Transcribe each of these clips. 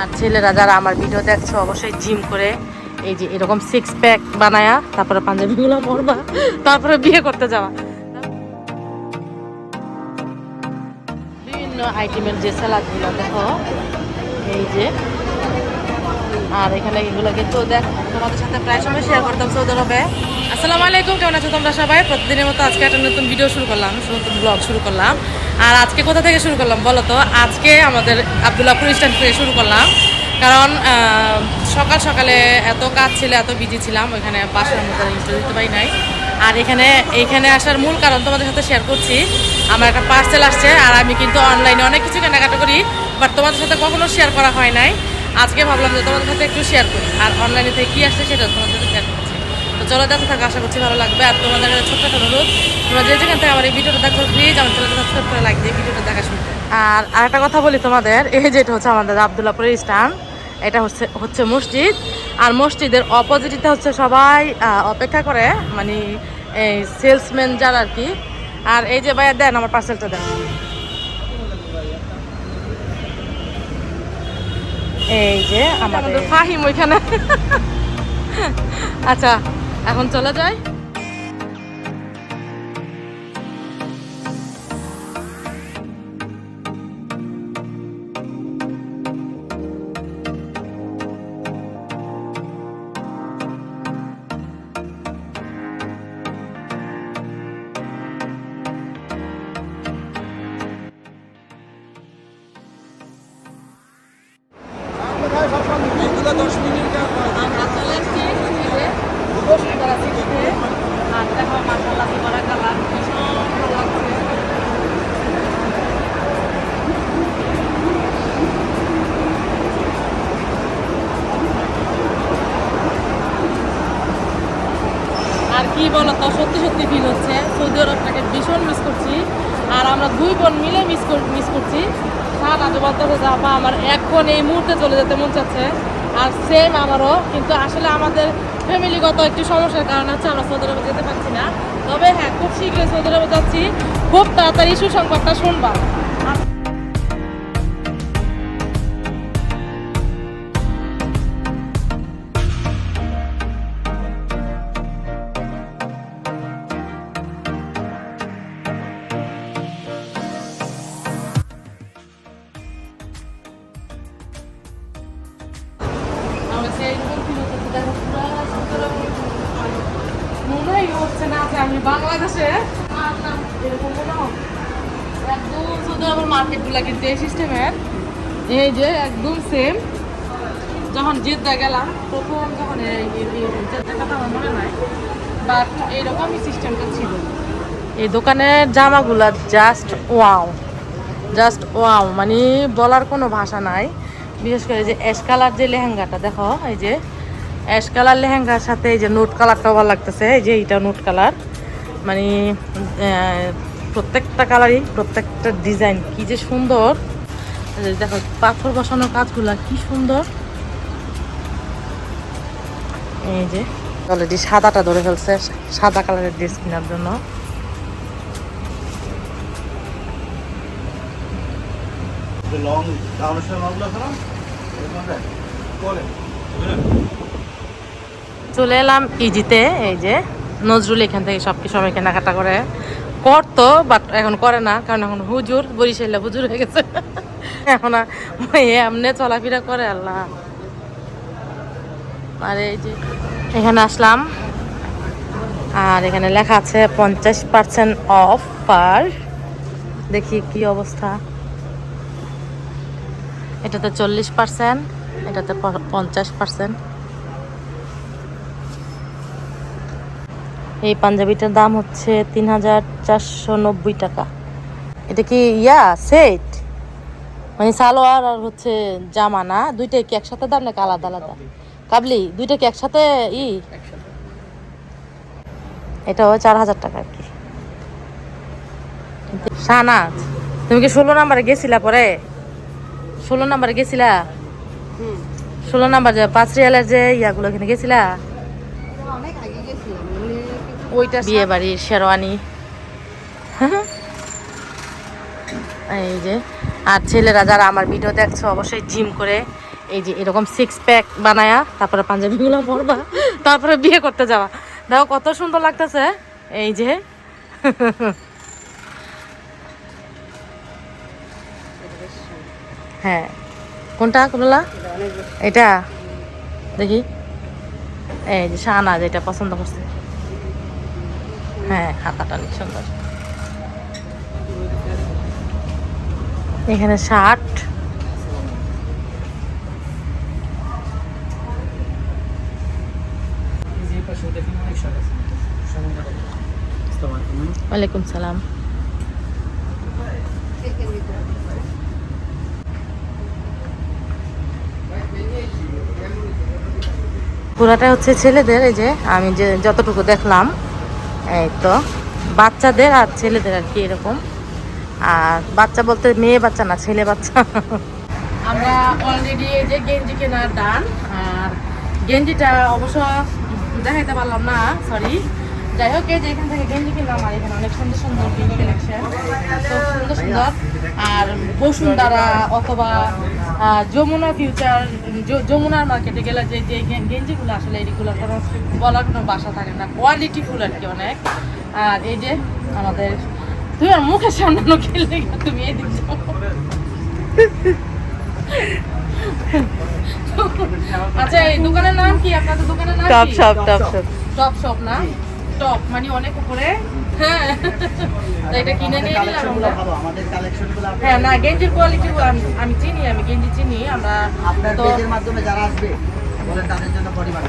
আর ছেলেরা যারা আমার ভিডিও দেখছ, অবশ্যই জিম করে এই যে এরকম সিক্স প্যাক বানায়া, তারপরে পাঞ্জাবিগুলো পরবা, তারপরে বিয়ে করতে যাওয়া। বিভিন্ন আইটেমের যে স্যালাডগুলো দেখো, এই যে আর এখানে এগুলো কিন্তু দেখ, তোমাদের সাথে প্রায় সময় শেয়ার করতাম সৌদি আরবে আসসালামু আলাইকুম, কেমন আছো তোমরা সবাই? প্রতিদিনের মতো আজকে একটা নতুন ভিডিও শুরু করলাম, নতুন ব্লগ শুরু করলাম। আর আজকে কোথা থেকে শুরু করলাম বলো তো? আজকে আমাদের আবদুল্লাপুর স্ট্যান্ড থেকে শুরু করলাম। কারণ সকাল সকালে এত কাজ ছিল, এত বিজি ছিলাম, ওইখানে বাসার মতো ইন্টারভিউ দিতে পারি নাই। আর এখানে এইখানে আসার মূল কারণ তোমাদের সাথে শেয়ার করছি, আমার একটা পার্সেল আসছে, আর আমি কিন্তু অনলাইনে অনেক কিছু কেনাকাটা করি বাট তোমাদের সাথে কখনো শেয়ার করা হয় নাই। আজকে ভাবলাম যে তোমাদের সাথে একটু শেয়ার করি। আর অনলাইনে থেকে কী আসছে সেটা তোমাদের সাথে শেয়ার করছি। তো চলো দেখতে থাকো, আশা করছি ভালো লাগবে। আর তোমাদের কাছে ছোট্ট একটা অনুরোধ, তোমরা যে যেখান থেকে আমার এই ভিডিওটা দেখো প্লিজ আমার চ্যানেলটা সাবস্ক্রাইব করে দিয়ে ভিডিওটা দেখা শুরু। আর আরেকটা কথা বলি তোমাদের, এই যেটা হচ্ছে আমাদের আবদুল্লাপুরের স্টান এটা হচ্ছে হচ্ছে মসজিদ। আর মসজিদের অপোজিটে হচ্ছে সবাই অপেক্ষা করে মানে এই সেলসম্যান যারা আর কি। আর এই যে ভাইয়া, দেন আমার পার্সেলটা দেন। এই যে আমাদের ফাহিম ওইখানে। আচ্ছা এখন চলে যাই। সিটিতে বসুন্ধরা সিটিতে। আর কি বলো তো সত্যি সত্যি ফিল হচ্ছে। সৌদি আরবটাকে ভীষণ মিস করছি। আর আমরা দুই বোন মিলে মিস মিস করছি। সারা যে বলতেছে যে, আপা, আমার এখন এই মুহূর্তে চলে যেতে মন চাচ্ছে। আর সেম আমারও, কিন্তু আসলে আমাদের ফ্যামিলিগত একটি সমস্যার কারণ আছে আমরা সৌদি আরবে যেতে পারছি না। তবে হ্যাঁ খুব শীঘ্রই সৌদি আরবে যাচ্ছি। খুব তাড়াতাড়ি সুসংবাদটা শুনবা। আরবের মার্কেটগুলো কিন্তু এই সিস্টেমের। এই যে একদম সেম যখন জিদ্দা গেলাম, প্রথম যখন বাট এইরকমই সিস্টেমটা ছিল। এই দোকানের জামাগুলা জাস্ট ওয়াও জাস্ট ওয়াও মানে বলার কোনো ভাষা নাই। বিশেষ করে যে অ্যাশ কালার যে লেহেঙ্গাটা, দেখো, এই যে অ্যাশ কালার লেহেঙ্গার সাথে এই যে নোট কালারটাও ভালো লাগতেছে। এই যে এইটা নোট কালার মানে প্রত্যেকটা কালারই প্রত্যেকটা ডিজাইন কি যে সুন্দর। দেখো পাথর বসানোর কাজগুলা কি সুন্দর। এই যে অলরেডি সাদাটা ধরে ফেলছে সাদা কালারের ড্রেস কেনার জন্য। চলে এলাম ইজিতে এই যে নজরুল এখান থেকে সব কিছু সময় কেনাকাটা করে। করতো বাট এখন করে না, কারণ এখন হুজুর, বরিশালে হুজুর হয়ে গেছে। এখন এমনি চলাফেরা করে, আল্লাহ। আর এই যে এখানে আসলাম, আর এখানে লেখা আছে, পঞ্চাশ পার্সেন্ট অফ পার দেখি কি অবস্থা। এটাতে চল্লিশ পার্সেন্ট এটাতে পঞ্চাশ পার্সেন্ট এই পাঞ্জাবিটার দাম হচ্ছে তিন হাজার চারশো নব্বই টাকা। এটা কি, ইয়া, সেট? মানে সালোয়ার আর হচ্ছে জামা না দুইটাই কি একসাথে দাম নাকি আলাদা আলাদা? কাবলি, দুইটা কি একসাথে? ই। এটা এটাও চার হাজার টাকা আর কি। শাহনাজ, তুমি কি ষোলো নাম্বারে গেছিলা পরে? ষোলো নাম্বারে গেছিলা? ষোলো নাম্বার যে পাঁচ রিয়ালের যে ইয়াগুলো এখানে গেছিলা? ওইটা বিয়ে বাড়ির শেরওয়ানি। এই যে আর ছেলেরা যারা আমার ভিডিও দেখছ অবশ্যই জিম করে এই যে এরকম সিক্স প্যাক বানায়া তারপরে পাঞ্জাবিগুলো পরবা তারপরে বিয়ে করতে যাওয়া। দেখো কত সুন্দর লাগতেছে এই যে। হ্যাঁ। কোনটা কোনলা? এটা? দেখি। এই যে শাহনাজ এটা পছন্দ করছে। হ্যাঁ হাতাটা অনেক সুন্দর এখানে শার্ট ওয়ালাইকুম সালাম। পুরাটা হচ্ছে ছেলেদের, এই যে আমি যে যতটুকু দেখলাম এই তো, বাচ্চাদের আর ছেলেদের আর কি এরকম। আর বাচ্চা বলতে মেয়ে বাচ্চা না, ছেলে বাচ্চা। আমরা অলরেডি এই যে গেঞ্জি কেনার ডান আর গেঞ্জিটা অবশ্য দেখাইতে পারলাম না সরি যাই হোক এই যে এখান থেকে গেঞ্জি কিনলাম আর এখানে অনেক সুন্দর সুন্দর গেঞ্জি কালেকশন খুব সুন্দর সুন্দর। আর বসুন্ধরা অথবা যমুনা ফিউচার যমুনার মার্কেটে গেলে যে যে গেঞ্জিগুলো আসলে এইগুলো কোনো বলার কোনো বাসা থাকে না। কোয়ালিটি ফুল আর কি অনেক। আর এই যে আমাদের তুমি আর মুখের সামনে খেলে তুমি এই যাও। আচ্ছা এই দোকানের নাম কি? আপনাদের দোকানের নাম top? Shop top shop top shop না? টপ মানে অনেক উপরে। হ্যাঁ। এটা কিনে নিয়ে নিলাম আমরা। আমাদের কালেকশনগুলো হ্যাঁ না গেঞ্জির কোয়ালিটি আমি চিনি আমি গেঞ্জি চিনি আমরা আপনার পেজের মাধ্যমে যারা আসবে বলেন তাদের জন্য পরিবার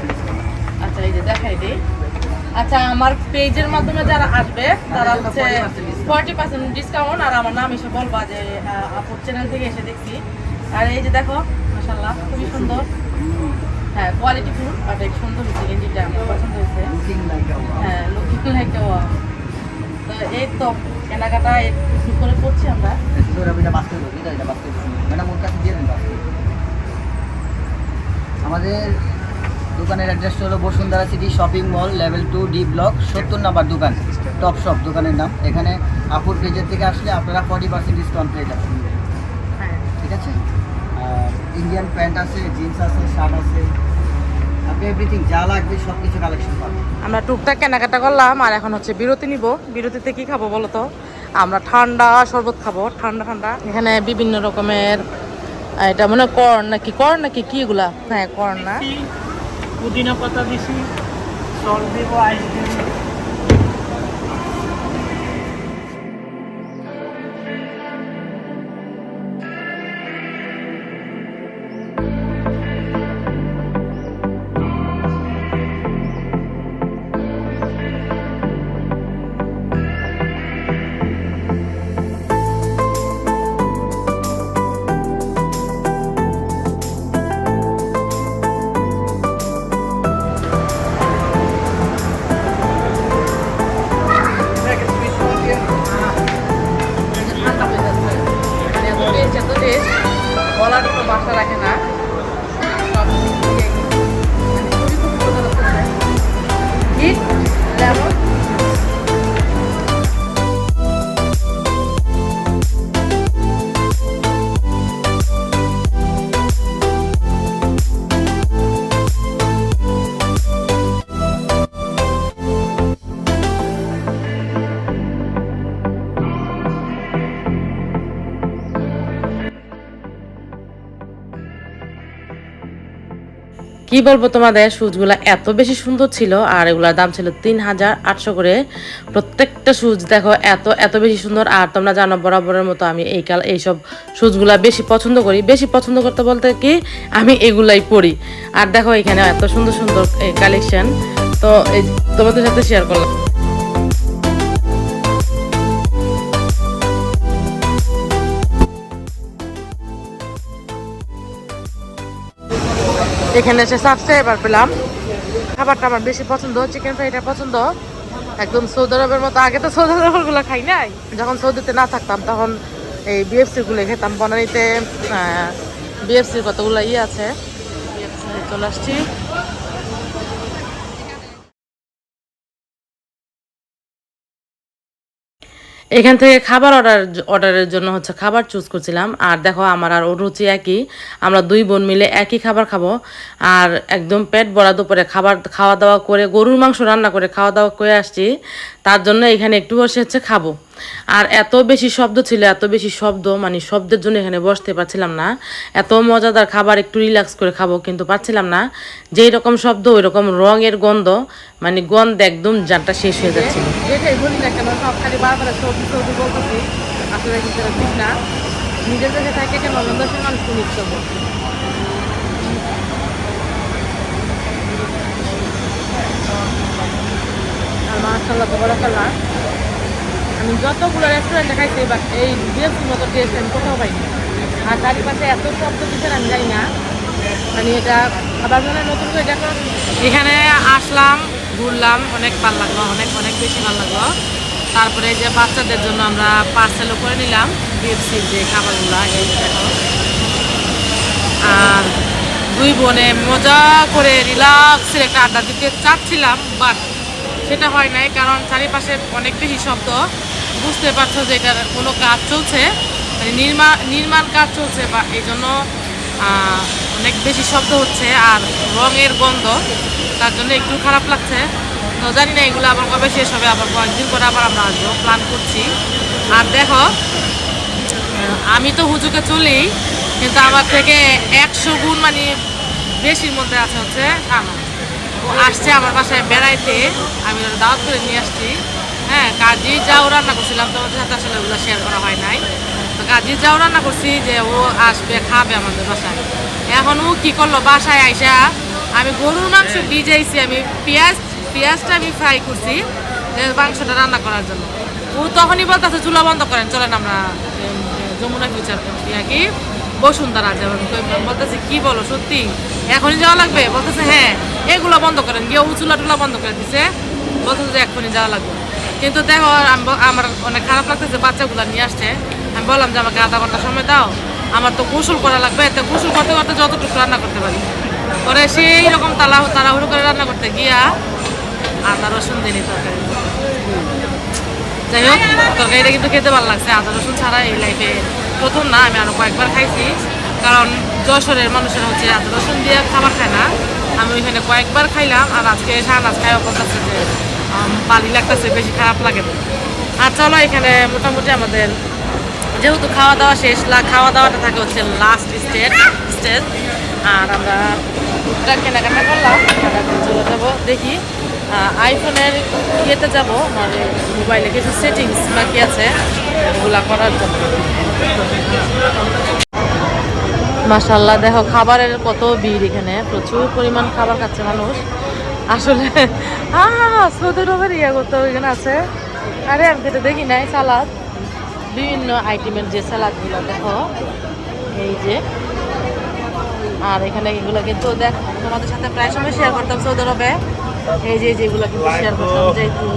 আচ্ছা এই যে দেখাই দিই। আচ্ছা আমার পেজের মাধ্যমে যারা আসবে তারা হচ্ছে ফর্টি পার্সেন্ট ডিসকাউন্ট আর আমার নাম এসে বলবা যে আপুর চ্যানেল থেকে এসে দেখছি। আর এই যে দেখো মাসাল্লাহ খুবই সুন্দর। হ্যাঁ কোয়ালিটি ফুল আর বেশ সুন্দর হয়েছে গেঞ্জিটা আমার পছন্দ হয়েছে। হ্যাঁ লুকিং লাইক তো এই তো কেনাকাটা একটু করে করছি আমরা। ম্যাডাম ওর কাছে দিয়ে দেন আমাদের দোকানের অ্যাড্রেসটা হলো Bashundhara city shopping mall level two D block সত্তর নাম্বার দোকান টপ শপ দোকানের নাম। এখানে আপুর পেজের থেকে আসলে আপনারা ফর্টি পার্সেন্ট ডিসকাউন্ট পেয়ে যাবেন। হ্যাঁ। ঠিক আছে? ইন্ডিয়ান প্যান্ট আছে জিন্স আছে শার্ট আছে। আপনি এভরিথিং যা লাগবে সব কিছু কালেকশন পাবেন। আমরা টুকটাক কেনাকাটা করলাম আর এখন হচ্ছে বিরতি নিব। বিরতিতে কি খাব বলো তো? আমরা ঠান্ডা শরবত খাব ঠান্ডা ঠান্ডা। এখানে বিভিন্ন রকমের এটা মনে হয় কর্ন নাকি? কর্ন নাকি কি এগুলা? হ্যাঁ কর্ন না। পুদিনা পাতা দিছি সল দিব আইস বলব তোমাদের, শুজগুলো এত বেশি সুন্দর ছিল, আর এগুলার দাম ছিল তিন হাজার আটশো করে। প্রত্যেকটা শুজ দেখো এত এত বেশি সুন্দর, আর তোমরা জানো বরাবরের মতো আমি এই কাল এইসব সুজগুলা বেশি পছন্দ করি। বেশি পছন্দ করতে বলতে কি, আমি এগুলাই পরি। আর দেখো এখানে এত সুন্দর সুন্দর কালেকশন তো তোমাদের সাথে শেয়ার করলাম। এখানে এসে সাবস্ক্রাইবার পেলাম। খাবারটা আমার বেশি পছন্দ চিকেন ফ্রাইটা পছন্দ। একদম সৌদি আরবের মতো, আগে তো সৌদি আরবেরগুলো খাই নাই। যখন সৌদিতে না থাকতাম, তখন এই বিএফসি গুলো খেতাম। বনানিতে বিএফসির কতগুলো ইয়ে আছে? চলে আসছি। এখান থেকে খাবার অর্ডার অর্ডারের জন্য হচ্ছে খাবার চুজ করছিলাম। আর দেখো, আমার আর রুচি একই। আমরা দুই বোন মিলে একই খাবার খাব। আর একদম পেট বড়া দুপুরে খাবার, খাওয়া দাওয়া করে গরুর মাংস রান্না করে খাওয়া দাওয়া করে আসছি। তার জন্য এখানে একটু বসে হচ্ছে খাব। আর এত বেশি শব্দ ছিল, এত বেশি শব্দ মানে শব্দের জন্য এখানে বসতে পারছিলাম না। এত মজাদার খাবার একটু রিল্যাক্স করে খাব কিন্তু পারছিলাম না। যেই রকম শব্দ, ওই রকম রঙের গন্ধ মানে গন্ধ একদম জানটা শেষ হয়ে যাচ্ছিল। যেটাই বলি না কেন সবজি সবজি বলতেছি আসলে কিন্তু এটা ঠিক না নিজের দেশে থাকে কেন অন্য দেশের মানুষকে নিতে হবে আর মাশাল্লাহ আমি যতগুলো রেস্টুরেন্টে খাইছি বাট এই বিএফসির মতো টেস্ট আমি কোথাও পাইনি। আর চারিপাশে এত শব্দ কিসের আমি জানি না। মানে এটা আবার মানে নতুন করে দেখো এখানে আসলাম, ঘুরলাম, অনেক ভালো লাগল, অনেক অনেক বেশি ভালো লাগল। তারপরে যে বাচ্চাদের জন্য আমরা পার্সেলও করে নিলাম, বিএফসির যে খাবারগুলো, এই দেখো। আর দুই বোনে মজা করে রিল্যাক্সের একটা আড্ডা দিতে চাচ্ছিলাম বাট সেটা হয় নাই, কারণ চারিপাশে অনেক বেশি শব্দ। বুঝতে পারছ যে এটার কোনো কাজ চলছে? মানে নির্মাণ নির্মাণ কাজ চলছে বা এই জন্য অনেক বেশি শব্দ হচ্ছে আর রঙের গন্ধ, তার জন্য একটু খারাপ লাগছে। তো জানি না, এগুলো আবার কবে শেষ হবে, আবার কয়েকদিন পরে আবার আমরা আসব প্ল্যান করছি। আর দেখো, আমি তো হুজুকে চলি, কিন্তু আমার থেকে একশো গুণ মানে বেশির মধ্যে আছে হচ্ছে শানু ও আসছে আমার বাসায় বেড়াইতে। আমি ওর দাওয়াত করে নিয়ে আসছি। হ্যাঁ কাজী যাও রান্না করছিলাম, তোমাদের সাথে আসলে ওগুলো শেয়ার করা হয় নাই। তো কাজী যাও রান্না করছি যে ও আসবে, খাবে আমাদের বাসায়। এখন ও কি করল, বাসায় আইসা আমি গরুর মাংস ভিজাইছি, আমি পেঁয়াজ, পেঁয়াজটা আমি ফ্রাই করছি মাংসটা রান্না করার জন্য। ও তখনই বলতেছে, চুলা বন্ধ করেন, চলেন আমরা যমুনা ফিউচার কি। বসুন্ধরা যেমন বলতেছে, কি বলো, সত্যি? এখনই যাওয়া লাগবে? বলতেছে হ্যাঁ। এগুলো বন্ধ করেন গিয়ে ও চুলা টুলা বন্ধ করে দিছে। বলতেছে যে, এখনই যাওয়া লাগবে। কিন্তু দেখো আমি, আমার অনেক খারাপ লাগতেছে, বাচ্চাগুলো নিয়ে আসছে আমি বললাম যে, আমাকে আধা ঘণ্টা সময় দাও। আমার তো গোসল করা লাগবে। তো গোসল করতে করতে যতটুকু রান্না করতে পারি। পরে সেই রকম তালা তাড়াহুড়ো করে রান্না করতে গিয়া আদা, রসুন দিনি তরকারি। যাই হোক, তরকারিটা কিন্তু খেতে ভালো লাগছে। আদা, রসুন ছাড়া এই লাইফে প্রথম না, আমি আরও কয়েকবার খাইছি। কারণ যশোরের মানুষের হচ্ছে আদা রসুন দিয়ে খাবার খায় না। আমি ওইখানে কয়েকবার খাইলাম আর আজকে সারাজ খাইও করতেছে যে বালি লাগতেছে, বেশি খারাপ লাগে আর চলো এখানে মোটামুটি আমাদের যেহেতু খাওয়া দাওয়া শেষ খাওয়া দাওয়াটা থাকে হচ্ছে লাস্ট স্টেজ স্টেজ আর আমরা টুকটাক কেনাকাটা করলাম চলে যাব, দেখি। আইফোনের ইয়েতে যাব মানে মোবাইলে কিছু সেটিংস বাকি আছে। ওগুলা করার জন্য। মাশাল্লাহ দেখো, খাবারের কত ভিড় এখানে। প্রচুর পরিমাণ খাবার খাচ্ছে মানুষ। আসলে সৌদি আরবের ইয়ে করতে এখানে আছে। আরে, আমি তো দেখি নাই, সালাদ। বিভিন্ন আইটেমের যে সালাদগুলো, দেখো। এই যে। আর এখানে এগুলো কিন্তু, দেখ, তোমাদের সাথে প্রায় সময় শেয়ার করতাম সৌদি আরবে এই যে যেগুলো কিন্তু শেয়ার করতাম জৈতুন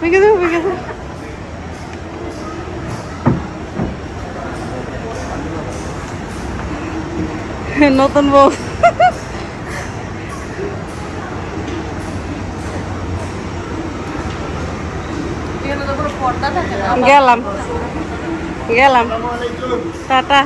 বেগে দেবো বেগে দেবো নতুন বউ গেলাম গেলাম টাটা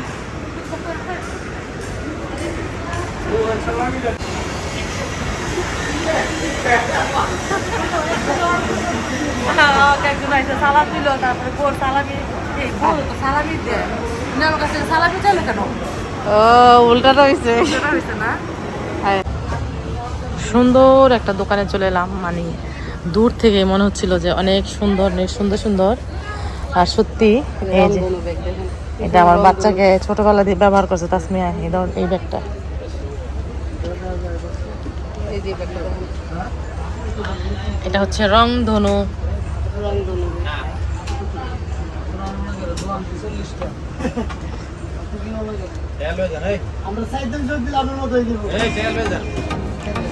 ও উল্টাটা সুন্দর একটা দোকানে চলে এলাম মানে দূর থেকে মনে হচ্ছিল যে অনেক সুন্দর সুন্দর সুন্দর। আর সত্যি এটা আমার বাচ্চাকে ছোটবেলা দিয়ে ব্যবহার করছে তাসমিয়া এই ব্যাগটা। এটা হচ্ছে রং ধনু। হয়ে যাব।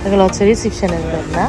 এগুলো হচ্ছে রিসিপশনের ব্যাগ না।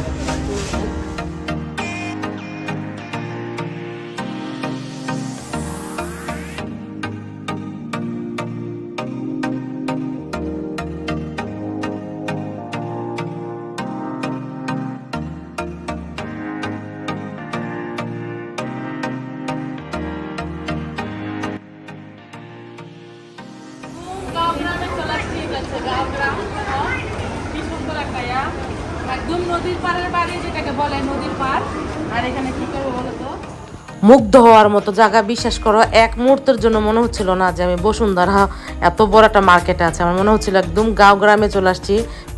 মুগ্ধ হওয়ার মতো জায়গা, বিশ্বাস করো, এক মুহূর্তের জন্য মনে হচ্ছিল না যে আমি বসুন্ধরা এত বড় একটা মার্কেট আছে। আমার মনে হচ্ছিল একদম গাঁও গ্রামে চলে আসছি।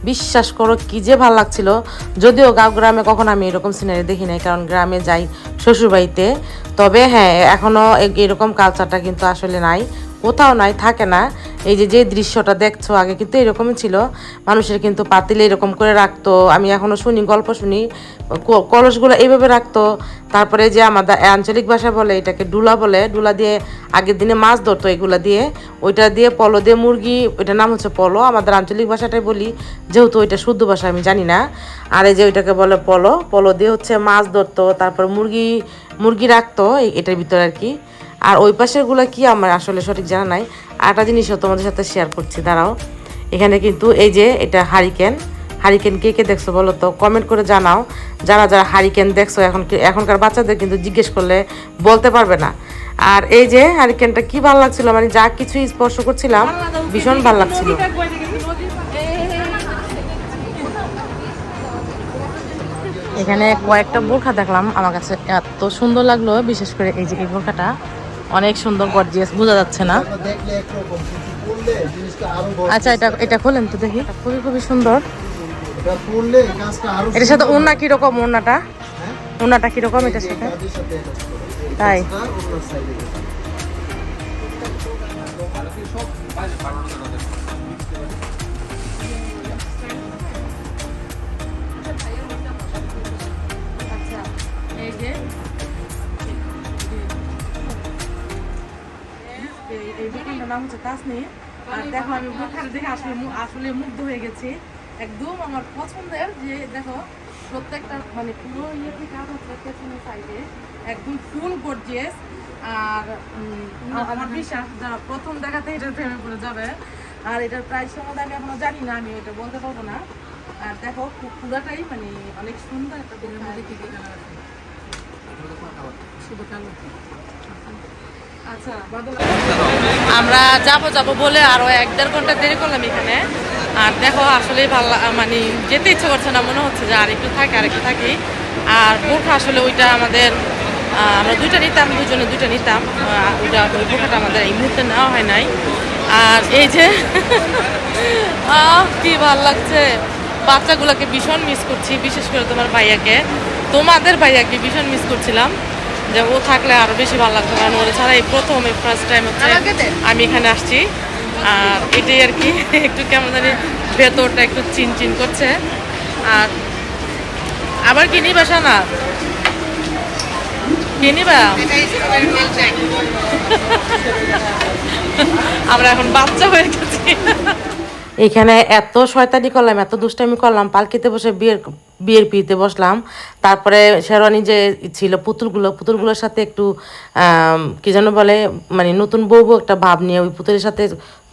বিশ্বাস করো, কি যে ভালো লাগছিল। যদিও গাঁও গ্রামে কখনো আমি এরকম সিনারি দেখি নাই, কারণ গ্রামে যাই শ্বশুরবাড়িতে। তবে হ্যাঁ এখনও এরকম কালচারটা কিন্তু আসলে নাই। কোথাও নাই, থাকে না। এই যে যে দৃশ্যটা দেখছ, আগে কিন্তু এরকমই ছিল। মানুষের কিন্তু পাতিলে এরকম করে রাখতো। আমি এখনও শুনি, গল্প শুনি। কলসগুলো এইভাবে রাখতো। তারপরে যে আমাদের আঞ্চলিক ভাষা বলে, এটাকে ডুলা বলে। ডুলা দিয়ে আগের দিনে মাছ ধরতো এগুলা দিয়ে। ওইটা দিয়ে পলো দিয়ে মুরগি, ওইটার নাম হচ্ছে পলো। আমাদের আঞ্চলিক ভাষাটাই বলি। যেহেতু ওইটা শুদ্ধ ভাষা, আমি জানি না। আর এই যে ওইটাকে বলে পলো। পলো দিয়ে হচ্ছে মাছ ধরতো। তারপর মুরগি মুরগি রাখতো। এটার ভিতরে আর কি। আর ওই পাশেরগুলো কি আমার আসলে সঠিক জানা নাই। আরেকটা জিনিসও তোমাদের সাথে শেয়ার করছি, দাঁড়াও। এখানে কিন্তু এই যে এটা হারিকেন হারিকেন কে কে দেখছ বলো তো? কমেন্ট করে জানাও। যারা যারা হারিকেন দেখছ এখন এখনকার বাচ্চাদের কিন্তু জিজ্ঞেস করলে বলতে পারবে না। আর এই যে হারিকেনটা কি ভালো লাগছিল? মানে যা কিছু স্পর্শ করছিলাম, ভীষণ ভালো লাগছিল। এখানে কয়েকটা বোরখা দেখলাম। আমার কাছে এত সুন্দর লাগল, বিশেষ করে এই যে এই বোরখাটা। অনেক সুন্দর গর্জিয়াস বোঝা যাচ্ছে না আচ্ছা এটা এটা খোলেন তো দেখি খুবই খুবই সুন্দর এটার সাথে ওড়না কীরকম ওড়নাটা হ্যাঁ? ওড়নাটা কীরকম এটার সাথে তাই? কাজটা এই দোকানটার নাম হচ্ছে তাসনি আর দেখো আমি বোরখাটা দেখে আসলে আসলে মুগ্ধ হয়ে গেছি। একদম আমার পছন্দের যে দেখো প্রত্যেকটা মানে পুরো ইয়ে থেকে কাজ হচ্ছে পেছনের সাইডে একদম ফুল গর্জিয়াস আর আমার বিশ্বাস যারা প্রথম দেখাতে এটার প্রেমে পড়ে যাবে। আর এটার প্রাইস সম্বন্ধে আমি এখনও জানি না আমি এটা বলতে পারব না। আর দেখো পু- পুরাটাই মানে অনেক সুন্দর একটা শুধু কালো। আমরা যাব যাব বলে আরও এক দেড় ঘণ্টা দেরি করলাম এখানে। আর দেখো, আসলে ভালো মানে যেতে ইচ্ছে করছে না, মনে হচ্ছে যে আর একটু থাকি, আর একটু থাকি। আর বোরখা আসলে ওইটা আমাদের আমরা দুইটা নিতাম, দুজনে দুইটা নিতাম। ওইটা ওই বোরখাটা আমাদের এই মুহূর্তে নেওয়া হয় নাই। আর এই যে কি ভালো লাগছে। বাচ্চাগুলোকে ভীষণ মিস করছি, বিশেষ করে তোমার ভাইয়াকে। তোমাদের ভাইয়াকে ভীষণ মিস করছিলাম। যে ও থাকলে আরও বেশি ভালো লাগতো কারণ ওরা ছাড়া এই প্রথম এই ফার্স্ট টাইম হচ্ছে আমি এখানে আসছি। আর এটাই আর কি একটু কেমন জানি ভেতরটা একটু চিন চিন করছে। আর আবার কি নিবা না কি নিবা? আমরা এখন বাচ্চা হয়ে গেছি। এখানে এত শয়তানি করলাম, এত দুষ্টামি করলাম, পালকিতে বসে বিয়ের বিয়ের পিতে বসলাম। তারপরে শেরওয়ানি যে ছিল পুতুলগুলো, পুতুলগুলোর সাথে একটু কি যেন বলে মানে নতুন বউ বউ একটা ভাব নিয়ে ওই পুতুলের সাথে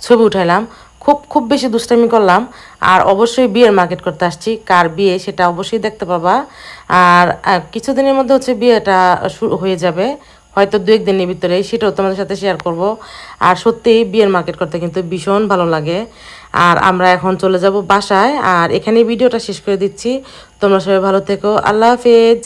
ছবি উঠাইলাম। খুব খুব বেশি দুষ্টামি করলাম। আর অবশ্যই বিয়ের মার্কেট করতে আসছি। কার বিয়ে সেটা অবশ্যই দেখতে পাবা। আর কিছুদিনের মধ্যে হচ্ছে বিয়েটা শুরু হয়ে যাবে। হয়তো দু একদিনের ভিতরে সেটাও তোমাদের সাথে শেয়ার করব। আর সত্যি বিয়ের মার্কেট করতে কিন্তু ভীষণ ভালো লাগে। আর আমরা এখন চলে যাব বাসায়। আর এখানে ভিডিওটা শেষ করে দিচ্ছি। তোমরা সবাই ভালো থেকো। আল্লাহ হাফেজ।